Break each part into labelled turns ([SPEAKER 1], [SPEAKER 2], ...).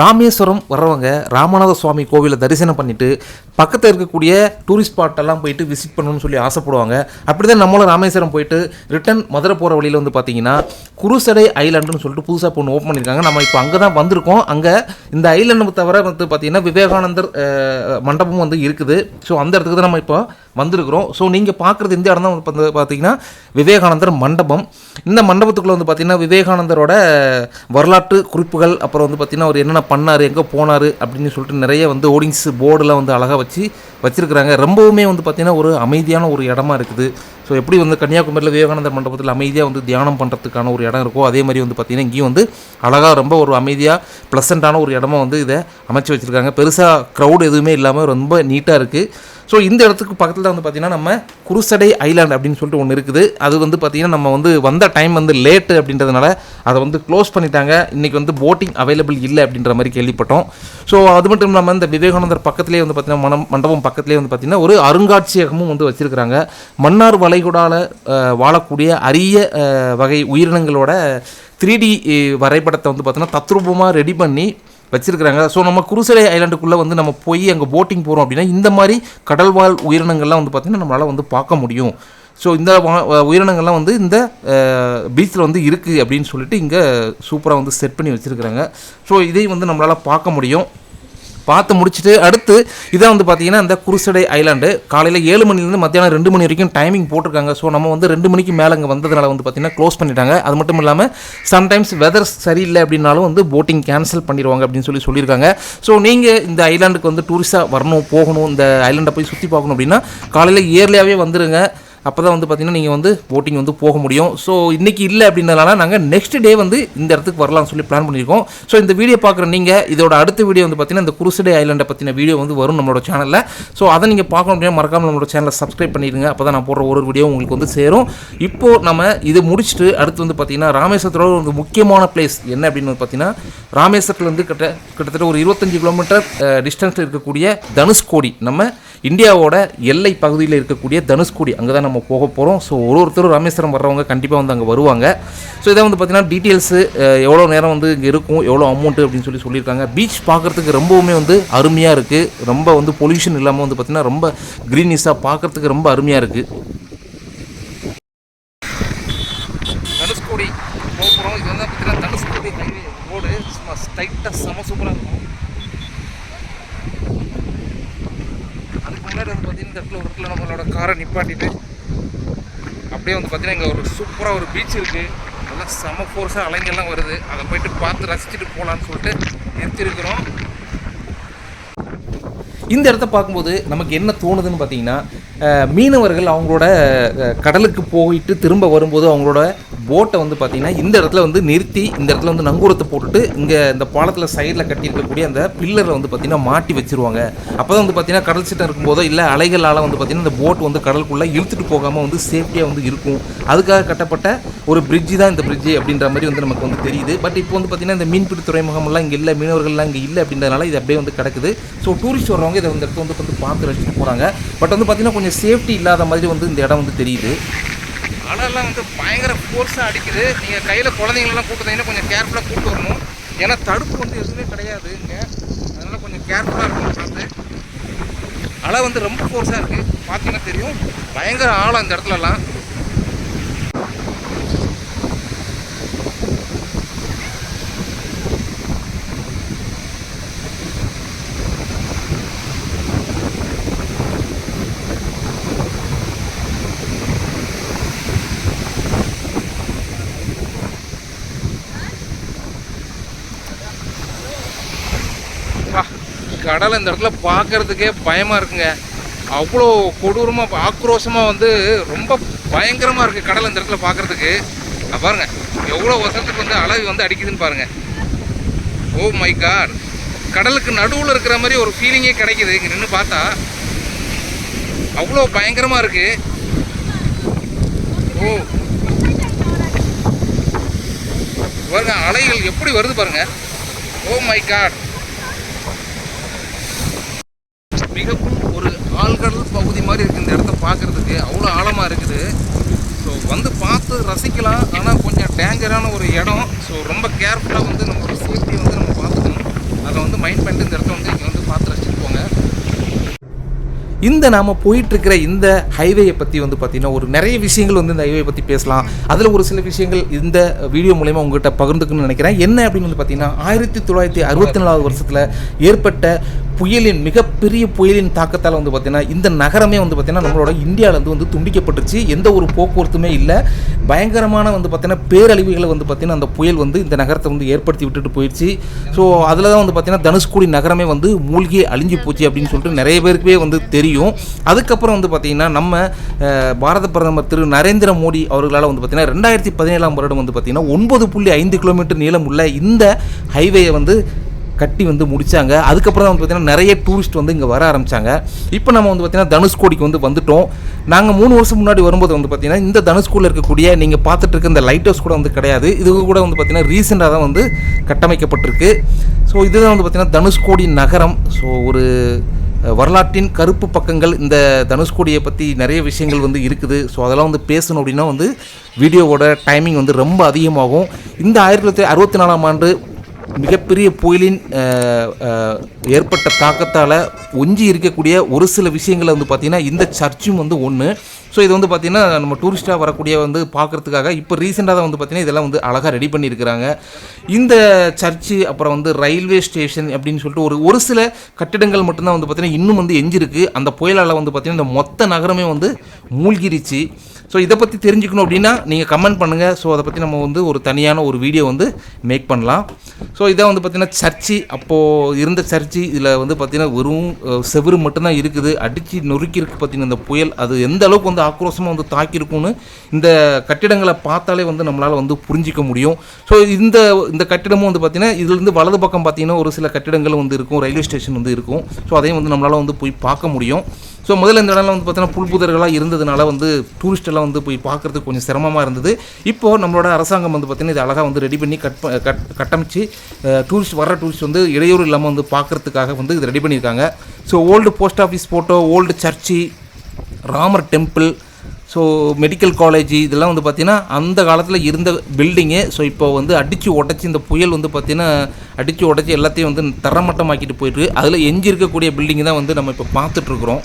[SPEAKER 1] ராமேஸ்வரம் வர்றவங்க ராமநாத சுவாமி கோவிலை தரிசனம் பண்ணிவிட்டு பக்கத்தில் இருக்கக்கூடிய டூரிஸ்ட் ஸ்பாட்டெல்லாம் போயிட்டு விசிட் பண்ணணும்னு சொல்லி ஆசைப்படுவாங்க. அப்படி தான் நம்மளும் ராமேஸ்வரம் போயிட்டு ரிட்டன் மதுரை போகிற வழியில் வந்து பார்த்தீங்கன்னா குருசடை ஐலாண்டுன்னு சொல்லிட்டு புதுசாக ஒன்று ஓப்பன் பண்ணியிருக்காங்க நம்ம இப்போ அங்கே தான் வந்திருக்கோம். அங்கே இந்த ஐலாண்டு தவிர வந்து பார்த்தீங்கன்னா விவேகானந்தர் மண்டபமும் வந்து இருக்குது. ஸோ அந்த இடத்துக்கு தான் நம்ம இப்போ வந்திருக்கிறோம். ஸோ நீங்கள் பார்க்குறது இந்த இடம் தான் வந்து பார்த்தீங்கன்னா விவேகானந்தர் மண்டபம். இந்த மண்டபத்துக்குள்ளே வந்து பார்த்திங்கன்னா விவேகானந்தரோட வரலாற்று குறிப்புகள் அப்புறம் வந்து பார்த்திங்கன்னா ஒரு என்னென்ன பண்ணார் எங்கே போனார் அப்படின்னு சொல்லிட்டு நிறைய வந்து ஓடிங்ஸ் போர்டெலாம் வந்து அழகாக வச்சு வச்சுருக்கிறாங்க. ரொம்பவுமே வந்து பார்த்திங்கன்னா ஒரு அமைதியான ஒரு இடமா இருக்குது. ஸோ எப்படி வந்து கன்னியாகுமரியில் விவேகானந்தர் மண்டபத்தில் அமைதியாக வந்து தியானம் பண்ணுறதுக்கான ஒரு இடம் இருக்கோ அதே மாதிரி வந்து பார்த்தீங்கன்னா இங்கேயும் வந்து அழகாக ரொம்ப ஒரு அமைதியாக ப்ளசண்ட்டான ஒரு இடமா வந்து இதை அமைச்சு வச்சுருக்காங்க. பெருசாக க்ரௌட் எதுவுமே இல்லாமல் ரொம்ப நீட்டாக இருக்குது ஸோ இந்த இடத்துக்கு பக்கத்தில் தான் வந்து பார்த்தீங்கன்னா நம்ம குருசடை ஐலாண்ட் அப்படின்னு சொல்லிட்டு ஒன்று இருக்குது. அது வந்து பார்த்தீங்கன்னா நம்ம வந்து வந்த டைம் வந்து லேட்டு அப்படின்றதுனால அதை வந்து க்ளோஸ் பண்ணிட்டாங்க. இன்றைக்கி வந்து போட்டிங் அவைலபிள் இல்லை அப்படின்ற மாதிரி கேள்விப்பட்டோம். ஸோ அது மட்டும் இல்லாமல் இந்த விவேகானந்தர் பக்கத்துலேயே வந்து பார்த்தீங்கன்னா மனம் மண்டபம் பக்கத்துலேயே வந்து பார்த்திங்கன்னா ஒரு அருங்காட்சியகமும் வந்து வச்சுருக்கிறாங்க. மன்னார் வளைகுடாவில் வாழக்கூடிய அரிய வகை உயிரினங்களோட த்ரீ டி வரைபடத்தை வந்து பார்த்தீங்கன்னா தத்ரூபமாக ரெடி பண்ணி வச்சுருக்கிறாங்க. ஸோ நம்ம குருசலை ஐலாண்டுக்குள்ளே வந்து நம்ம போய் அங்கே போட்டிங் போகிறோம் அப்படின்னா இந்த மாதிரி கடல்வாழ் உயிரினங்கள்லாம் வந்து பார்த்திங்கன்னா நம்மளால் வந்து பார்க்க முடியும். ஸோ இந்த உயிரினங்கள்லாம் வந்து இந்த பீச்சில் வந்து இருக்குது அப்படின்னு சொல்லிட்டு இங்கே சூப்பராக வந்து செட் பண்ணி வச்சுருக்கிறாங்க. ஸோ இதையும் வந்து நம்மளால் பார்க்க முடியும். பார்த்து முடிச்சுட்டு அடுத்து இதான் வந்து பார்த்தீங்கன்னா இந்த குருசடை ஐலாண்டு காலையில் ஏழு மணிலேருந்து மத்தியானம் ரெண்டு மணி வரைக்கும் டைமிங் போட்டிருக்காங்க. ஸோ நம்ம வந்து ரெண்டு மணிக்கு மேலே அங்கே வந்ததுனால வந்து பார்த்தீங்கன்னா க்ளோஸ் பண்ணிட்டாங்க. அது மட்டும் இல்லாமல் சம்டைம்ஸ் வெதர் சரியில்லை அப்படின்னாலும் வந்து போட்டிங் கேன்சல் பண்ணிடுவாங்க அப்படின்னு சொல்லி சொல்லியிருக்காங்க. ஸோ நீங்கள் இந்த ஐலாண்டுக்கு வந்து டூரிஸ்ட்டாக வரணும் போகணும் இந்த ஐலாண்டை போய் சுற்றி பார்க்கணும் அப்படின்னா காலையில் இயர்லியாகவே வந்துருங்க. அப்போ தான் வந்து பார்த்தீங்கன்னா நீங்கள் வந்து போட்டிங் வந்து போக முடியும். ஸோ இன்றைக்கி இல்லை அப்படின்றதுனால நாங்கள் நெக்ஸ்ட் டே வந்து இந்த இடத்துக்கு வரலாம்னு சொல்லி பிளான் பண்ணியிருக்கோம். ஸோ இந்த வீடியோ பார்க்குற நீங்கள் இதோட அடுத்த வீடியோ வந்து பார்த்தீங்கன்னா இந்த குருசடே ஐலாண்டை பற்றின வீடியோ வந்து வரும் நம்மளோட சேனலில் ஸோ அதை நீங்கள் பார்க்கணும் அப்படின்னா மறக்காமல் நம்மளோட சேனலை சப்ஸ்கிரைப் பண்ணிடுங்க. அப்போ தான் நான் போடுற ஒரு வீடியோ உங்களுக்கு வந்து சேரும். இப்போது நம்ம இது முடிச்சுட்டு அடுத்து வந்து பார்த்தீங்கன்னா ராமேஸ்வரத்தோட ஒரு முக்கியமான பிளேஸ் என்ன அப்படின்னு வந்து பார்த்தீங்கன்னா ராமேஸ்வரத்துலேருந்து கிட்ட கிட்டத்தட்ட ஒரு இருபத்தஞ்சு கிலோமீட்டர் டிஸ்டன்ஸில் இருக்கக்கூடிய தனுஷ்கோடி நம்ம இந்தியாவோட எல்லை பகுதியில் இருக்கக்கூடிய தனுஷ்கோடி அங்கே தான் நம்ம போக போகிறோம் ஸோ ஒரு ஒருத்தரும் ராமேஸ்வரம் வர்றவங்க கண்டிப்பாக வந்து அங்கே வருவாங்க. ஸோ இதை வந்து பார்த்திங்கன்னா டீட்டெயில்ஸு எவ்வளோ நேரம் வந்து இங்கே இருக்கும் எவ்வளோ அமௌண்ட்டு அப்படின்னு சொல்லி சொல்லியிருக்காங்க. பீச் பார்க்குறதுக்கு ரொம்பவுமே வந்து அருமையாக இருக்குது ரொம்ப வந்து பொல்யூஷன் இல்லாமல் வந்து பார்த்திங்கன்னா ரொம்ப க்ரீனிஷாக பார்க்குறதுக்கு ரொம்ப அருமையாக இருக்குது தனுஷ்கோடி போக போகிறோம் இது வந்து பார்த்தீங்கன்னா தனுஷ்கோடி ஹைவே ரோடு சும்மா ஸ்ட்ரைட்டாக செம சூப்பராக இருக்கும் அதுக்கு வந்து பார்த்தீங்கன்னா இந்த இடத்துல ஒரு இடத்துல நம்மளோட காரை நிப்பாட்டிட்டு அப்படியே வந்து பார்த்தீங்கன்னா இங்கே ஒரு சூப்பராக ஒரு பீச் இருக்குது நல்லா செம ஃபோர்ஸாக அலைங்கெல்லாம் வருது. அதை போயிட்டு பார்த்து ரசிச்சுட்டு போகலான்னு சொல்லிட்டு நிறுத்திருக்கிறோம். இந்த இடத்த பார்க்கும்போது நமக்கு என்ன தோணுதுன்னு பார்த்தீங்கன்னா மீனவர்கள் அவங்களோட கடலுக்கு போயிட்டு திரும்ப வரும்போது அவங்களோட போட்டை வந்து பார்த்தீங்கன்னா இந்த இடத்துல வந்து நிறுத்தி இந்த இடத்துல வந்து நங்கூரத்தை போட்டுட்டு இங்கே இந்த பாலத்தில் சைடில் கட்டியிருக்கக்கூடிய அந்த பில்லரை வந்து பார்த்தீங்கன்னா மாட்டி வச்சிருவாங்க. அப்போ தான் வந்து பார்த்தீங்கன்னா கடல் சீட்டம் இருக்கும்போதோ இல்லை அலைகளால் வந்து பார்த்தீங்கன்னா இந்த போட் வந்து கடலுக்குள்ளே இழுத்துட்டு போகாமல் வந்து சேஃப்டியாக வந்து இருக்கும். அதுக்காக கட்டப்பட்ட ஒரு பிரிட்ஜு தான் இந்த பிரிட்ஜு அப்படின்ற மாதிரி வந்து நமக்கு வந்து தெரியுது. பட் இப்போ வந்து பார்த்தீங்கன்னா இந்த மீன்பிடி துறைமுகம்லாம் இங்கே இல்லை மீனவர்கள்லாம் இங்கே இல்லை அப்படின்றதுனால இது அப்படியே வந்து கிடக்குது. ஸோ டூரிஸ்ட் வரவங்க இதை இந்த இடத்த வந்து வந்து பார்த்து ரசிச்சுட்டு போகிறாங்க பட் வந்து பார்த்தீங்கன்னா கொஞ்சம் சேஃப்டி இல்லாத மாதிரி வந்து இந்த இடம் வந்து தெரியுது. அலைலாம் வந்து பயங்கர ஃபோர்ஸாக அடிக்குது. நீங்கள் கையில் குழந்தைங்களெலாம் கூப்பிட்டு கொஞ்சம் கேர்ஃபுல்லாக கூப்பிட்டு வரணும். ஏன்னா தடுப்பு வந்து எதுவுமே கிடையாது. இங்கே அதனால் கொஞ்சம் கேர்ஃபுல்லாக இருக்கும் பார்த்து அலை வந்து ரொம்ப ஃபோர்ஸாக இருக்குது பார்த்தீங்கன்னா தெரியும். பயங்கர ஆழம் அந்த இடத்துலலாம். கடலை இந்த இடத்துல பார்க்குறதுக்கே பயமாக இருக்குங்க. அவ்வளோ கொடூரமாக ஆக்ரோஷமாக வந்து ரொம்ப பயங்கரமாக இருக்குது கடலை இந்த இடத்துல பார்க்குறதுக்கு. பாருங்கள் எவ்வளோ வருஷத்துக்கு வந்து அலை வந்து அடிக்குதுன்னு பாருங்கள் ஓ மை காட். கடலுக்கு நடுவில் இருக்கிற மாதிரி ஒரு ஃபீலிங்கே கிடைக்கிது. இங்கே நின்று பார்த்தா. அவ்வளோ பயங்கரமாக இருக்குது ஓ. பாருங்க அலைகள் எப்படி வருது பாருங்க. Oh my God. மிகவும் ஒரு ஆழ்கடல் பகுதி மாதிரி இருக்குது இந்த இடத்த பார்க்குறதுக்கு. அவ்வளோ ஆழமாக இருக்குது. ஸோ வந்து பார்த்து ரசிக்கலாம். ஆனால் கொஞ்சம் டேஞ்சரான ஒரு இடம். ஸோ ரொம்ப கேர்ஃபுல்லாக வந்து நம்மளோட சேஃப்டி வந்து நம்ம பார்த்துக்கணும். அதை வந்து மைண்ட் பண்ணிட்டு இந்த இடத்த வந்து இங்கே வந்து பார்த்து ரசிச்சுட்டு போங்க. இந்த நாம் போயிட்டுருக்கிற இந்த ஹைவேயை பற்றி வந்து பார்த்திங்கன்னா ஒரு நிறைய விஷயங்கள் வந்து இந்த ஹைவே பற்றி பேசலாம். அதில் ஒரு சில விஷயங்கள் இந்த வீடியோ மூலயமா உங்ககிட்ட பகிர்ந்துக்கணும்னு நினைக்கிறேன். என்ன அப்படின்னு வந்து பார்த்தீங்கன்னா ஆயிரத்தி தொள்ளாயிரத்தி அறுபத்தி நாலாவது வருஷத்தில் ஏற்பட்ட புயலின் மிகப்பெரிய புயலின் தாக்கத்தால் வந்து பார்த்திங்கன்னா இந்த நகரமே வந்து பார்த்திங்கன்னா நம்மளோட இந்தியாவிலேருந்து வந்து துண்டிக்கப்பட்டுச்சு எந்த ஒரு போக்குவரத்துமே இல்லை. பயங்கரமான வந்து பார்த்திங்கன்னா பேரழிவுகளை வந்து பார்த்திங்கன்னா அந்த புயல் வந்து இந்த நகரத்தை வந்து ஏற்படுத்தி விட்டுட்டு போயிடுச்சு ஸோ அதில் தான் வந்து பார்த்திங்கன்னா தனுஷ்கோடி நகரமே வந்து மூழ்கி அழிஞ்சு போச்சு அப்படின்னு சொல்லிட்டு நிறைய பேருக்குவே வந்து தெரியும். அதுக்கப்புறம் வந்து பார்த்தீங்கன்னா நம்ம பாரத பிரதமர் திரு நரேந்திர மோடி அவர்களால் வந்து பார்த்திங்கன்னா ரெண்டாயிரத்தி பதினேழாம் வருடம் வந்து பார்த்திங்கன்னா ஒன்பது புள்ளி ஐந்து கிலோமீட்டர் நீளம் உள்ள இந்த ஹைவேயை வந்து கட்டி வந்து முடிச்சாங்க. அதுக்கப்புறம் தான் வந்து பார்த்தீங்கன்னா நிறைய டூரிஸ்ட் வந்து இங்கே வர ஆரம்பிச்சாங்க. இப்போ நம்ம வந்து பார்த்திங்கன்னா தனுஷ்கோடிக்கு வந்து வந்துட்டோம். நாங்கள் மூணு வருஷம் முன்னாடி வரும்போது வந்து பார்த்தீங்கன்னா இந்த தனுஷ்கோடியில் இருக்கக்கூடிய நீங்கள் பார்த்துட்டு இருக்க இந்த லைட் ஹவுஸ் கூட வந்து கிடையாது. இது கூட வந்து பார்த்திங்கன்னா ரீசெண்டாக தான் வந்து கட்டமைக்கப்பட்டிருக்கு. ஸோ இதுதான் வந்து பார்த்திங்கன்னா தனுஷ்கோடி நகரம். ஸோ ஒரு வரலாற்றின் கருப்பு பக்கங்கள் இந்த தனுஷ்கோடியை பற்றி நிறைய விஷயங்கள் வந்து இருக்குது. ஸோ அதெல்லாம் வந்து பேசணும் அப்படின்னா வந்து வீடியோவோட டைமிங் வந்து ரொம்ப அதிகமாகும். இந்த ஆயிரத்தி தொள்ளாயிரத்தி அறுபத்தி நாலாம் ஆண்டு மிகப்பெரிய புயலின் ஏற்பட்ட தாக்கத்தால் ஒஞ்சி இருக்கக்கூடிய ஒரு சில விஷயங்களை வந்து பார்த்திங்கன்னா இந்த சர்ச்சும் வந்து ஒன்று ஸோ இது வந்து பார்த்திங்கன்னா நம்ம டூரிஸ்ட்டாக வரக்கூடிய வந்து பார்க்குறதுக்காக இப்போ ரீசெண்டாக தான் வந்து பார்த்திங்கன்னா இதெல்லாம் வந்து அழகாக ரெடி பண்ணியிருக்கிறாங்க. இந்த சர்ச்சு அப்புறம் வந்து ரயில்வே ஸ்டேஷன் அப்படின்னு சொல்லிட்டு ஒரு ஒரு சில கட்டிடங்கள் மட்டும்தான் வந்து பார்த்திங்கன்னா இன்னும் வந்து எஞ்சிருக்கு. அந்த புயலால் வந்து பார்த்திங்கன்னா இந்த மொத்த நகரமே வந்து மூழ்கிருச்சு. ஸோ இதை பற்றி தெரிஞ்சுக்கணும் அப்படின்னா நீங்கள் கமெண்ட் பண்ணுங்கள் ஸோ அதை பற்றி நம்ம வந்து ஒரு தனியான ஒரு வீடியோ வந்து மேக் பண்ணலாம். ஸோ இதான் வந்து பார்த்திங்கன்னா சர்ச்சு அப்போது இருந்த சர்ச்சு இதில் வந்து பார்த்திங்கன்னா வெறும் செவரு செவுரு மட்டும்தான் இருக்குது. அடித்து நொறுக்கியிருக்கு பார்த்திங்கன்னா இந்த புயல் அது எந்த அளவுக்கு வந்து ஆக்ரோஷமாக வந்து தாக்கியிருக்கும்னு இந்த கட்டிடங்களை பார்த்தாலே வந்து நம்மளால் வந்து புரிஞ்சிக்க முடியும். ஸோ இந்த இந்த கட்டிடமும் வந்து பார்த்திங்கன்னா இதுலேருந்து வலது பக்கம் பார்த்திங்கன்னா ஒரு சில கட்டிடங்கள் வந்து இருக்கும். ரயில்வே ஸ்டேஷன் வந்து இருக்கும். ஸோ அதையும் வந்து நம்மளால் வந்து போய் பார்க்க முடியும். ஸோ முதல்ல இந்த இடம்லாம் வந்து பார்த்தீங்கன்னா புல்புதர்களாக இருந்ததுனால வந்து டூரிஸ்டெல்லாம் வந்து போய் பார்க்குறதுக்கு கொஞ்சம் சிரமமாக இருந்தது. இப்போது நம்மளோட அரசாங்கம் வந்து பார்த்திங்கன்னா இது அழகாக வந்து ரெடி பண்ணி கட் கட் கட்டமைச்சு டூரிஸ்ட் வர்ற டூரிஸ்ட் வந்து இடையூறு இல்லாமல் வந்து பார்க்கறதுக்காக வந்து இது ரெடி பண்ணியிருக்காங்க. So old post office photo old church Ramar temple so medical college இதெல்லாம் வந்து பார்த்திங்கன்னா அந்த காலத்தில் இருந்த பில்டிங்கு ஸோ இப்போ வந்து அடித்து உடச்சி இந்த புயல் வந்து பார்த்திங்கன்னா அடித்து உடச்சி எல்லாத்தையும் வந்து தரமட்டமாக்கிட்டு போயிட்டு அதில் எஞ்சி இருக்கக்கூடிய பில்டிங் தான் வந்து நம்ம இப்போ பார்த்துட்ருக்குறோம்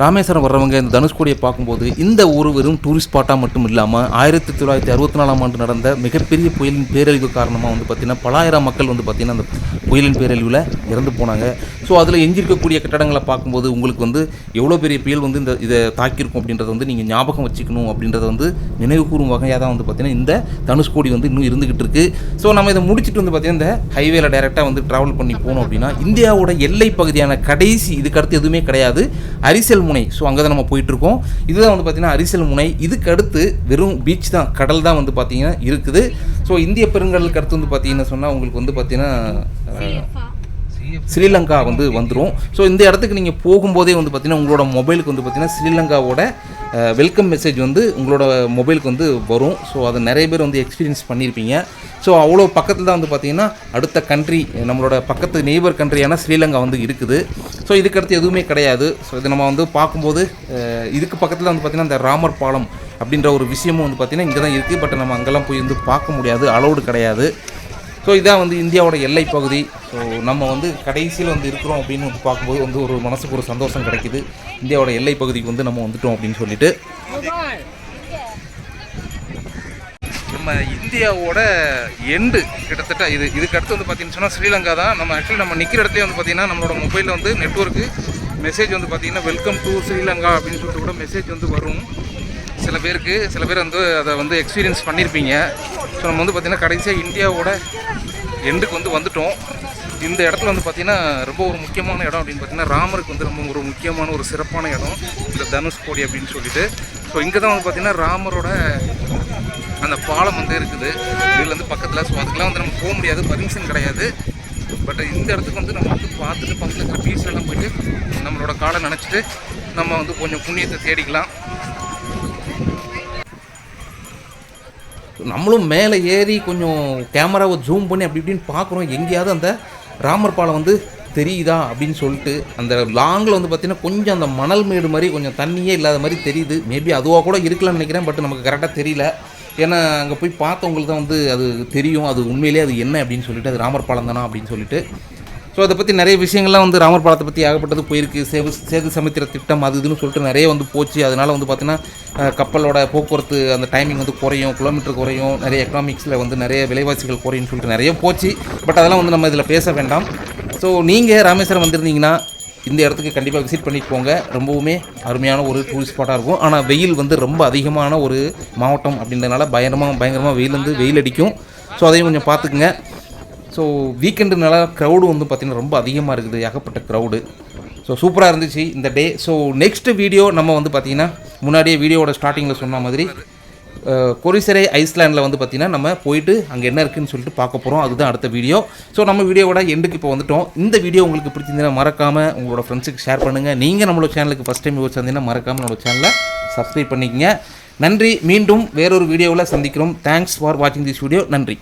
[SPEAKER 1] ராமேஸ்வரம் வர்றவங்க இந்த தனுஷ்கோடியை பார்க்கும்போது இந்த ஊர் வெறும் டூரிஸ்ட் ஸ்பாட்டாக மட்டும் இல்லாமல் ஆயிரத்தி தொள்ளாயிரத்தி அறுபத்தி நாலாம் ஆண்டு நடந்த மிகப்பெரிய புயலின் பேரழிவு காரணமாக வந்து பார்த்திங்கன்னா பலாயிரம் மக்கள் வந்து பார்த்திங்கன்னா அந்த புயலின் பேரழிவில் இறந்து போனாங்க. ஸோ அதில் எஞ்சிருக்கக்கூடிய கட்டடங்களை பார்க்கும்போது உங்களுக்கு வந்து எவ்வளோ பெரிய புயல் வந்து இந்த இதை தாக்கியிருக்கும் அப்படின்றத வந்து நீங்கள் ஞாபகம் வச்சுக்கணும் அப்படின்றத வந்து நினைவு கூறும் வகையாக தான் வந்து பார்த்திங்கன்னா இந்த தனுஷ்கோடி வந்து இன்னும் இருந்துகிட்டு இருக்குது ஸோ நம்ம இதை முடிச்சுட்டு வந்து பார்த்திங்கன்னா இந்த ஹைவேல டைரெக்டாக வந்து ட்ராவல் பண்ணி போனோம் அப்படின்னா இந்தியாவோட எல்லை பகுதியான கடைசி இதுக்கடுத்து எதுவுமே கிடையாது அரிசல் முனை. ஸோ அங்கே தான் நம்ம போயிட்டு இருக்கோம் இதுதான் வந்து பார்த்திங்கன்னா அரிசல் முனை. இதுக்கு அடுத்து வெறும் பீச் தான் கடல் தான் வந்து பார்த்திங்கன்னா இருக்குது. ஸோ இந்திய பெருங்கடலுக்கு அடுத்து வந்து பார்த்திங்கன்னா சொன்னால் உங்களுக்கு வந்து பார்த்திங்கன்னா ஸ்ரீலங்கா வந்து வந்துடும் ஸோ இந்த இடத்துக்கு நீங்கள் போகும்போதே வந்து பார்த்தீங்கன்னா உங்களோட மொபைலுக்கு வந்து பார்த்தீங்கன்னா ஸ்ரீலங்காவோட வெல்கம் மெசேஜ் வந்து உங்களோட மொபைலுக்கு வந்து வரும். ஸோ அதை நிறைய பேர் வந்து எக்ஸ்பீரியன்ஸ் பண்ணியிருப்பீங்க ஸோ அவ்வளோ பக்கத்தில் தான் வந்து பார்த்தீங்கன்னா அடுத்த கண்ட்ரி நம்மளோட பக்கத்து நெய்பர் கண்ட்ரியான ஸ்ரீலங்கா வந்து இருக்குது. ஸோ இதுக்கடுத்து எதுவுமே கிடையாது. ஸோ இது நம்ம வந்து பார்க்கும்போது இதுக்கு பக்கத்தில் வந்து பார்த்திங்கன்னா இந்த ராமர் பாலம் அப்படின்ற ஒரு விஷயமும் வந்து பார்த்திங்கன்னா இங்கே தான் இருக்குது பட் நம்ம அங்கெல்லாம் போய் வந்து பார்க்க முடியாது. அலௌடு கிடையாது. ஸோ இதான் வந்து இந்தியாவோட எல்லை பகுதி. ஸோ நம்ம வந்து கடைசியில் வந்து இருக்கிறோம் அப்படின்னு வந்து பார்க்கும்போது வந்து ஒரு மனசுக்கு ஒரு சந்தோஷம் கிடைக்குது. இந்தியாவோட எல்லை பகுதிக்கு வந்து நம்ம வந்துட்டோம் அப்படின்னு சொல்லிட்டு. நம்ம இந்தியாவோட எண்டு கிட்டத்தட்ட இது இதுக்கு அடுத்து வந்து பார்த்தீங்கன்னு சொன்னால் ஸ்ரீலங்கா தான். நம்ம ஆக்சுவலி நம்ம நிற்கிற இடத்துல வந்து பார்த்தீங்கன்னா நம்மளோட மொபைலில் வந்து நெட்ஒர்க்கு மெசேஜ் வந்து பார்த்தீங்கன்னா வெல்கம் டு ஸ்ரீலங்கா அப்படின்னு சொல்லிட்டு கூட மெசேஜ் வந்து வரும். சில பேருக்கு சில பேர் வந்து அதை வந்து எக்ஸ்பீரியன்ஸ் பண்ணியிருப்பீங்க ஸோ நம்ம வந்து பார்த்திங்கன்னா கடைசியாக இந்தியாவோட எண்டுக்கு வந்து வந்துட்டோம். இந்த இடத்துல வந்து பார்த்திங்கன்னா ரொம்ப ஒரு முக்கியமான இடம் அப்படின்னு பார்த்தீங்கன்னா ராமருக்கு வந்து ரொம்ப ஒரு முக்கியமான ஒரு சிறப்பான இடம் இந்த தனுஷ்கோடி அப்படின்னு சொல்லிட்டு. ஸோ இங்கே தான் வந்து பார்த்திங்கன்னா ராமரோட அந்த பாலம் வந்து இருக்குது. இதுலேருந்து பக்கத்தில் ஸோ அதுக்கெலாம் வந்து நம்ம போக முடியாது பர்மிஷன் கிடையாது. பட் இந்த இடத்துக்கு வந்து நம்ம வந்து பார்த்துட்டு பக்கத்தில் இருக்கிற பீச்செல்லாம் போயிட்டு நம்மளோட காலை நினச்சிட்டு நம்ம வந்து கொஞ்சம் புண்ணியத்தை தேடிக்கலாம். நம்மளும் மேலே ஏறி கொஞ்சம் கேமராவை ஜூம் பண்ணி அப்படி இப்படின்னு பார்க்குறோம். எங்கேயாவது அந்த ராமர் பாலம் வந்து தெரியுதா அப்படின்னு சொல்லிட்டு அந்த லாங்கில் வந்து பார்த்திங்கன்னா கொஞ்சம் அந்த மணல் மேடு மாதிரி கொஞ்சம் தண்ணியே இல்லாத மாதிரி தெரியுது. மேபி அதுவாக கூட இருக்கலாம்னு நினைக்கிறேன் பட் நமக்கு கரெக்டாக தெரியல. ஏன்னா அங்கே போய் பார்த்தவங்களுக்கு தான் வந்து அது தெரியும் அது உண்மையிலேயே அது என்ன அப்படின்னு சொல்லிட்டு அது ராமர் பாலம் தானா அப்படின்னு சொல்லிட்டு. ஸோ அதை பற்றி நிறைய விஷயங்கள்லாம் வந்து ராமர் பாலத்தை பற்றி ஆகப்பட்டது போயிருக்கு. சேது சேது சமுத்திர திட்டம் அது இதுன்னு சொல்லிட்டு நிறைய வந்து போச்சு. அதனால் வந்து பார்த்திங்கன்னா கப்பலோட போக்குவரத்து அந்த டைமிங் வந்து குறையும் கிலோமீட்டர் குறையும் நிறைய எக்கனாமிக்ஸில் வந்து நிறைய விலைவாசிகள் குறையும்னு சொல்லிட்டு நிறைய போச்சு. பட் அதெல்லாம் வந்து நம்ம இதில் பேச வேண்டாம். ஸோ நீங்கள் ராமேஸ்வரம் வந்திருந்தீங்கன்னா இந்த இடத்துக்கு கண்டிப்பாக விசிட் பண்ணிட்டு போங்க. ரொம்பவுமே அருமையான ஒரு டூரிஸ்ட் ஸ்பாட்டாக இருக்கும். ஆனால் வெயில் வந்து ரொம்ப அதிகமான ஒரு மாவட்டம் அப்படின்றதுனால பயங்கரமாக பயங்கரமாக வெயில் வந்து வெயில் அடிக்கும். ஸோ அதையும் கொஞ்சம் பார்த்துக்குங்க. ஸோ வீக்கெண்டுனால க்ரௌடு வந்து பார்த்திங்கன்னா ரொம்ப அதிகமாக இருக்குது ஏகப்பட்ட க்ரௌடு ஸோ சூப்பராக இருந்துச்சு இந்த டே ஸோ நெக்ஸ்ட் வீடியோ நம்ம வந்து பார்த்திங்கன்னா முன்னாடியே வீடியோவோட ஸ்டார்டிங்கில் சொன்ன மாதிரி கொரிசரை ஐஸ்லாண்டில் வந்து பார்த்திங்கன்னா நம்ம போயிட்டு அங்கே என்ன இருக்குன்னு சொல்லிட்டு பார்க்க போகிறோம் அதுதான் அடுத்த வீடியோ ஸோ நம்ம வீடியோவோட எண்டுக்கு இப்போ வந்துட்டோம். இந்த வீடியோ உங்களுக்கு பிடிச்சிருந்தீங்கன்னா மறக்காமல் உங்களோட ஃப்ரெண்ட்ஸுக்கு ஷேர் பண்ணுங்கள் நீங்கள் நம்மளோட சேனலுக்கு ஃபஸ்ட் டைம் யூஸ் வந்தீங்கன்னா மறக்காமல் நம்மளோட சேனலை சப்ஸ்கிரைப் பண்ணிக்கங்க. நன்றி. மீண்டும் வேறொரு வீடியோவில் சந்திக்கிறோம். தேங்க்ஸ் ஃபார் வாட்சிங் திஸ் வீடியோ நன்றி.